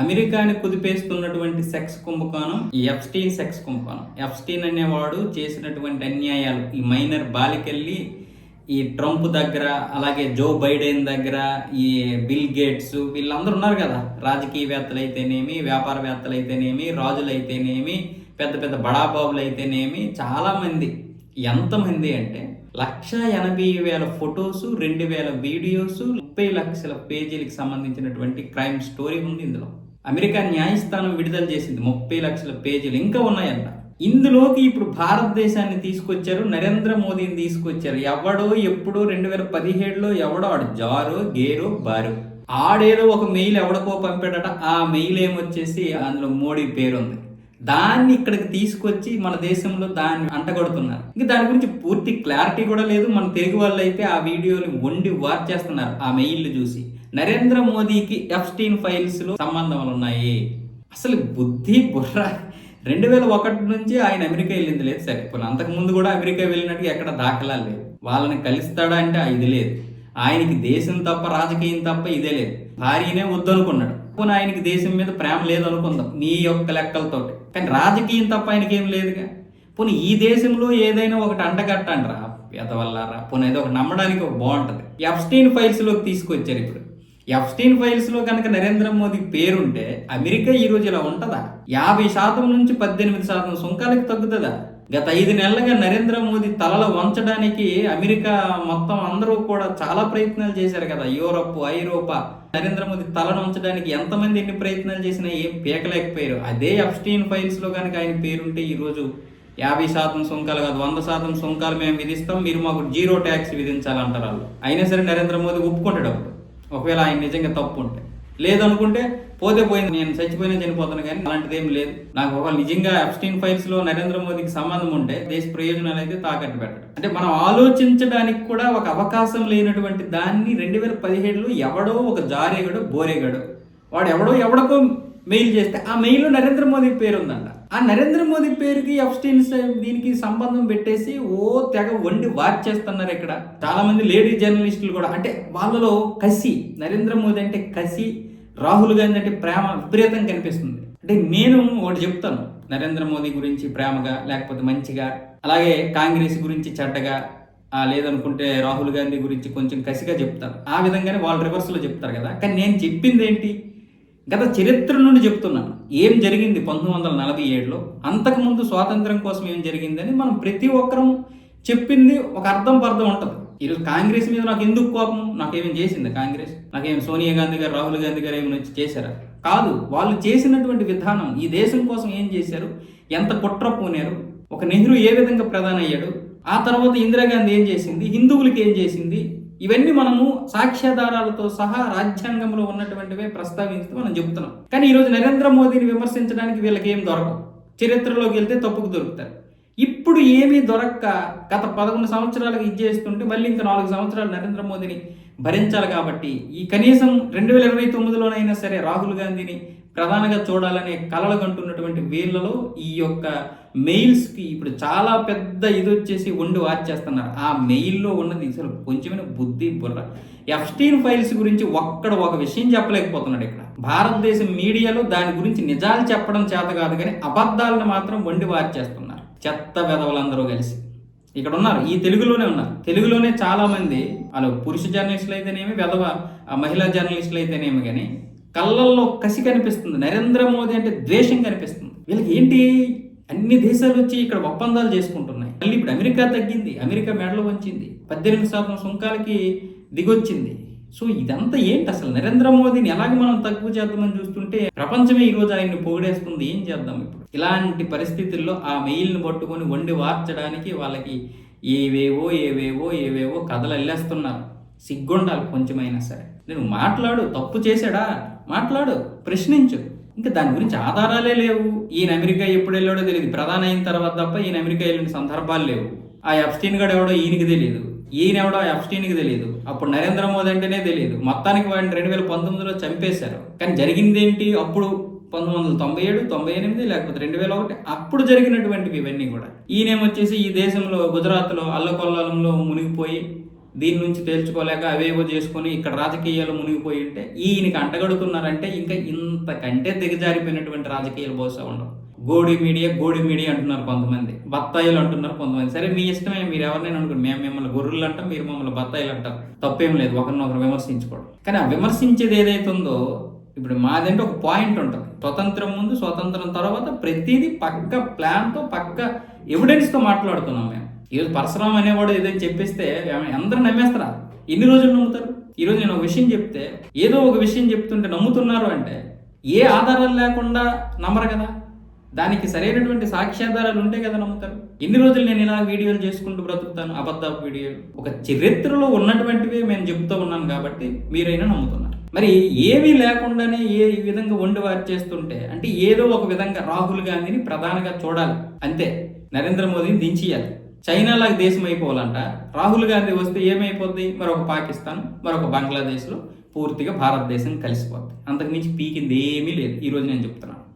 అమెరికాని కుదిపేస్తున్నటువంటి సెక్స్ కుంభకోణం ఈ ఎఫ్స్టీన్ సెక్స్ కుంభకోణం. ఎఫ్స్టీన్ అనేవాడు చేసినటువంటి అన్యాయాలు. ఈ మైనర్ బాలికెళ్ళి ఈ ట్రంప్ దగ్గర అలాగే జో బైడెన్ దగ్గర ఈ బిల్ గేట్స్ వీళ్ళందరూ ఉన్నారు కదా. రాజకీయవేత్తలు అయితేనేమి వ్యాపారవేత్తలు అయితేనేమి రాజులు అయితేనేమి పెద్ద పెద్ద బడాబాబులు అయితేనేమి చాలామంది. ఎంతమంది అంటే లక్ష ఎనభై వేల ఫొటోస్ రెండు వేల వీడియోస్ ముప్పై లక్షల పేజీలకు సంబంధించినటువంటి క్రైమ్ స్టోరీ ఉంది ఇందులో. అమెరికా న్యాయస్థానం విడుదల చేసింది ముప్పై లక్షల పేజీలు ఇంకా ఉన్నాయంట. ఇందులోకి ఇప్పుడు భారతదేశాన్ని తీసుకొచ్చారు నరేంద్ర మోదీని తీసుకొచ్చారు. ఎవడో ఎప్పుడో రెండు వేల పదిహేడులో ఎవడో ఆడు జారో గేరో బారు. ఆడేదో ఒక మెయిల్ ఎవడికో పంపాడట. ఆ మెయిల్ ఏమొచ్చేసి అందులో మోడీ పేరుంది. దాన్ని ఇక్కడికి తీసుకొచ్చి మన దేశంలో దాన్ని అంటగొడుతున్నారు. ఇంకా దాని గురించి పూర్తి క్లారిటీ కూడా లేదు. మన తెలుగు వాళ్ళు అయితే ఆ వీడియోని వండి వాచ్ చేస్తున్నారు ఆ మెయిల్ చూసి. నరేంద్ర మోదీకి ఎఫ్స్టీన్ ఫైల్స్లో సంబంధాలు ఉన్నాయి. అసలు బుద్ధి బుర్ర. రెండు వేల ఒకటి నుంచి ఆయన అమెరికా వెళ్ళింది లేదు సరే. పోనీ అంతకు ముందు కూడా అమెరికా వెళ్ళినట్టు ఎక్కడ దాఖలా లేవు వాళ్ళని కలుస్తాడా అంటే ఇది లేదు. ఆయనకి దేశం తప్ప రాజకీయం తప్ప ఇదే లేదు. భార్యనే వద్దనుకున్నాడు. పోనీ ఆయనకి దేశం మీద ప్రేమ లేదనుకుందాం నీ యొక్క లెక్కలతోటి. కానీ రాజకీయం తప్ప ఆయనకి ఏం లేదుగా. పోనీ ఈ దేశంలో ఏదైనా ఒకటి అంటగట్టండి రా ఎదవల్లారా పోనీ ఏదో ఒకటి నమ్మడానికి ఒక బాగుంటుంది. ఎఫ్స్టీన్ ఫైల్స్లోకి తీసుకొచ్చారు ఇప్పుడు. ఎఫ్స్టీన్ ఫైల్స్లో కనుక నరేంద్ర మోదీ పేరుంటే అమెరికా ఈ ఇలా ఉంటుందా? యాభై శాతం నుంచి పద్దెనిమిది శాతం సుంకాలకు తగ్గుతుందా? గత ఐదు నెలలుగా నరేంద్ర మోదీ తలలు వంచడానికి అమెరికా మొత్తం అందరూ కూడా చాలా ప్రయత్నాలు చేశారు కదా. యూరప్ ఐరోపా నరేంద్ర మోదీ తలను ఉంచడానికి ఎంతమంది ఎన్ని ప్రయత్నాలు చేసినా ఏం పీకలేకపోయారు. అదే ఎఫ్స్టీన్ ఫైల్స్లో కనుక ఆయన పేరుంటే ఈరోజు యాభై శాతం సుంకాలు కాదు వంద శాతం సుంకాలు మేము విధిస్తాం మీరు మాకు జీరో ట్యాక్స్ విధించాలంటారు వాళ్ళు. అయినా సరే నరేంద్ర మోదీ ఒప్పుకుంటాడు అప్పుడు. ఒకవేళ ఆయన నిజంగా తప్పు ఉంటే. లేదనుకుంటే పోతే పోయింది. నేను చచ్చిపోయినా చనిపోతాను కానీ అలాంటిది ఏం లేదు. నాకు ఒకవేళ నిజంగా అబ్స్టీన్ ఫైల్స్లో నరేంద్ర మోదీకి సంబంధం ఉంటే దేశ ప్రయోజనాలు అయితే తాకట్టు పెట్టడం. అంటే మనం ఆలోచించడానికి కూడా ఒక అవకాశం లేనటువంటి దాన్ని రెండు వేల పదిహేడులో ఎవడో ఒక జారేగడు బోరేగడు వాడు ఎవడో ఎవడకో మెయిల్ చేస్తే ఆ మెయిల్లో నరేంద్ర మోదీ పేరు ఉందంట ఆ నరేంద్ర మోదీ పేరుకి ఎఫ్స్టీన్ దీనికి సంబంధం పెట్టేసి ఓ తెగ వండి వార్చేస్తున్నారు ఇక్కడ. చాలా మంది లేడీ జర్నలిస్టులు కూడా. అంటే వాళ్ళలో కసి నరేంద్ర మోదీ అంటే కసి రాహుల్ గాంధీ అంటే ప్రేమ విపరీతం కనిపిస్తుంది. అంటే నేను ఒకటి చెప్తాను. నరేంద్ర మోదీ గురించి ప్రేమగా లేకపోతే మంచిగా అలాగే కాంగ్రెస్ గురించి చెడ్డగా ఆ లేదనుకుంటే రాహుల్ గాంధీ గురించి కొంచెం కసిగా చెప్తాను. ఆ విధంగానే వాళ్ళు రివర్స్లో చెప్తారు కదా. కానీ నేను చెప్పింది ఏంటి? గత చరిత్ర నుండి చెప్తున్నాను. ఏం జరిగింది పంతొమ్మిది వందల నలభై ఏడులో? అంతకుముందు స్వాతంత్రం కోసం ఏం జరిగిందని మనం ప్రతి ఒక్కరం చెప్పింది ఒక అర్థం పర్థం ఉంటుంది. ఈరోజు కాంగ్రెస్ మీద నాకు ఎందుకు కోపం నాకేమేం చేసింది కాంగ్రెస్? నాకేం సోనియా గాంధీ గారు రాహుల్ గాంధీ గారు ఏమైనా వచ్చి చేశారా? కాదు వాళ్ళు చేసినటువంటి విధానం ఈ దేశం కోసం ఏం చేశారు? ఎంత కుట్ర పూనారు? ఒక నెహ్రూ ఏ విధంగా ప్రధాన అయ్యాడు ఆ తర్వాత ఇందిరాగాంధీ ఏం చేసింది? హిందువులకి ఏం చేసింది? ఇవన్నీ మనము సాక్ష్యాధారాలతో సహా రాజ్యాంగంలో ఉన్నటువంటివే ప్రస్తావిస్తూ మనం చెబుతున్నాం. కానీ ఈరోజు నరేంద్ర మోదీని విమర్శించడానికి వీళ్ళకి ఏం దొరకవు. చరిత్రలోకి వెళ్తే తప్పుకు దొరుకుతారు. ఇప్పుడు ఏమీ దొరక్క గత పదకొండు సంవత్సరాలకు ఇచ్చేస్తుంటే మళ్ళీ ఇంకా నాలుగు సంవత్సరాలు నరేంద్ర మోదీని భరించాలి కాబట్టి ఈ కనీసం రెండు వేల ఇరవై తొమ్మిదిలోనైనా సరే రాహుల్ గాంధీని ప్రధానంగా చూడాలనే కలలు కంటున్నటువంటి వీళ్ళలో ఈ యొక్క మెయిల్స్కి ఇప్పుడు చాలా పెద్ద ఇది వచ్చేసి వండి చేస్తున్నారు. ఆ మెయిల్లో ఉన్నది అసలు కొంచెమైన బుద్ధి బుర్ర. ఎఫ్స్టీన్ ఫైల్స్ గురించి ఒక్కడ ఒక విషయం చెప్పలేకపోతున్నాడు ఇక్కడ. భారతదేశం మీడియాలో దాని గురించి నిజాలు చెప్పడం చేత కాదు కానీ అబద్ధాలను మాత్రం వండి వార్చేస్తున్నారు చెత్త వెధవలందరూ కలిసి. ఇక్కడ ఉన్నారు. ఈ తెలుగులోనే ఉన్నారు. తెలుగులోనే చాలామంది అలా వాళ్ళు పురుష జర్నలిస్టులు అయితేనేమి వెధవ ఆ మహిళా జర్నలిస్టులు అయితేనేమి కానీ కళ్ళల్లో కసి కనిపిస్తుంది. నరేంద్ర మోదీ అంటే ద్వేషం కనిపిస్తుంది. వీళ్ళకి ఏంటి? అన్ని దేశాలు వచ్చి ఇక్కడ ఒప్పందాలు చేసుకుంటున్నాయి. మళ్ళీ ఇప్పుడు అమెరికా తగ్గింది. అమెరికా మెడలు వంచింది. పద్దెనిమిది శాతం సుంకాలకి దిగొచ్చింది. సో ఇదంతా ఏంటి అసలు? నరేంద్ర మోదీని ఎలాగ మనం తక్కువ చేద్దామని చూస్తుంటే ప్రపంచమే ఈ రోజు ఆయన్ని పొగిడేస్తుంది. ఏం చేద్దాం ఇప్పుడు? ఇలాంటి పరిస్థితుల్లో ఆ మెయిల్ని పట్టుకొని వండి వార్చడానికి వాళ్ళకి ఏవేవో ఏవేవో ఏవేవో కథలు అల్లేస్తున్నారు. సిగ్గుండాలి కొంచెమైనా సరే. నేను మాట్లాడు. తప్పు చేశాడా? మాట్లాడు ప్రశ్నించు. ఇంకా దాని గురించి ఆధారాలే లేవు. ఈయన అమెరికా ఎప్పుడు వెళ్ళాడో తెలియదు ప్రధాన అయిన తర్వాత తప్ప ఈయన అమెరికా వెళ్ళిన సందర్భాలు లేవు. ఆ ఎఫ్స్టీన్ గడు ఎవడో ఈయనకి తెలియదు ఈయన ఎవడో ఎఫ్స్టీన్కి తెలియదు అప్పుడు నరేంద్ర మోదీ అంటేనే తెలియదు మొత్తానికి వాడిని రెండు వేల పంతొమ్మిదిలో చంపేశారు. కానీ జరిగిందేంటి? అప్పుడు పంతొమ్మిది వందల తొంభై ఏడు తొంభై ఎనిమిది లేకపోతే రెండు వేల ఒకటి. అప్పుడు జరిగినటువంటివి ఇవన్నీ కూడా. ఈయనేమొచ్చేసి ఈ దేశంలో గుజరాత్లో అల్లకొల్లాలంలో మునిగిపోయి దీని నుంచి తేల్చుకోలేక అవేవో చేసుకొని ఇక్కడ రాజకీయాలు మునిగిపోయి ఉంటే ఈయనకి అంటగడుతున్నారంటే ఇంకా ఇంతకంటే దిగజారిపోయినటువంటి రాజకీయాలు బహుశా ఉండవు. గోడి మీడియా గోడి మీడియా అంటున్నారు కొంతమంది. బత్తాయిలు అంటున్నారు కొంతమంది. సరే మీ ఇష్టమే మీరు ఎవరినైనా అనుకోండి. మేము మిమ్మల్ని గొర్రెలు అంటాం మీరు మమ్మల్ని బత్తాయిలు అంటారు తప్పేం లేదు ఒకరినొకరు విమర్శించుకోవడం. కానీ ఆ విమర్శించేది ఏదైతే ఉందో ఇప్పుడు మాదంటే ఒక పాయింట్ ఉంటుంది. స్వతంత్రం ముందు స్వతంత్రం తర్వాత ప్రతిదీ పక్క ప్లాన్తో పక్క ఎవిడెన్స్తో మాట్లాడుతున్నాం మేము. ఈరోజు పరశురామ్ అనేవాడు ఏదైనా చెప్పేస్తే అందరూ నమ్మేస్తారా? ఎన్ని రోజులు నమ్ముతారు? ఈరోజు నేను ఒక విషయం చెప్తే ఏదో ఒక విషయం చెప్తుంటే నమ్ముతున్నారు అంటే ఏ ఆధారాలు లేకుండా నమ్మరు కదా? దానికి సరైనటువంటి సాక్ష్యాధారాలు ఉంటే కదా నమ్ముతారు? ఎన్ని రోజులు నేను ఇలా వీడియోలు చేసుకుంటూ బ్రతుకుతాను అబద్ధ వీడియోలు? ఒక చరిత్రలో ఉన్నటువంటివే మేము చెప్తూ ఉన్నాను కాబట్టి మీరైనా నమ్ముతున్నారు. మరి ఏమీ లేకుండానే ఏ ఈ విధంగా వండి వారు చేస్తుంటే అంటే ఏదో ఒక విధంగా రాహుల్ గాంధీని ప్రధానంగా చూడాలి. అంతే. నరేంద్ర మోదీని దించేయాలి. చైనాలాగా దేశం అయిపోవాలంట. రాహుల్ గాంధీ వస్తే ఏమైపోద్ది? మరొక పాకిస్తాన్ మరొక బంగ్లాదేశ్లో పూర్తిగా భారతదేశం కలిసిపోద్ది. అంతకుమించి పీకింది ఏమీ లేదు. ఈరోజు నేను చెప్తున్నాను.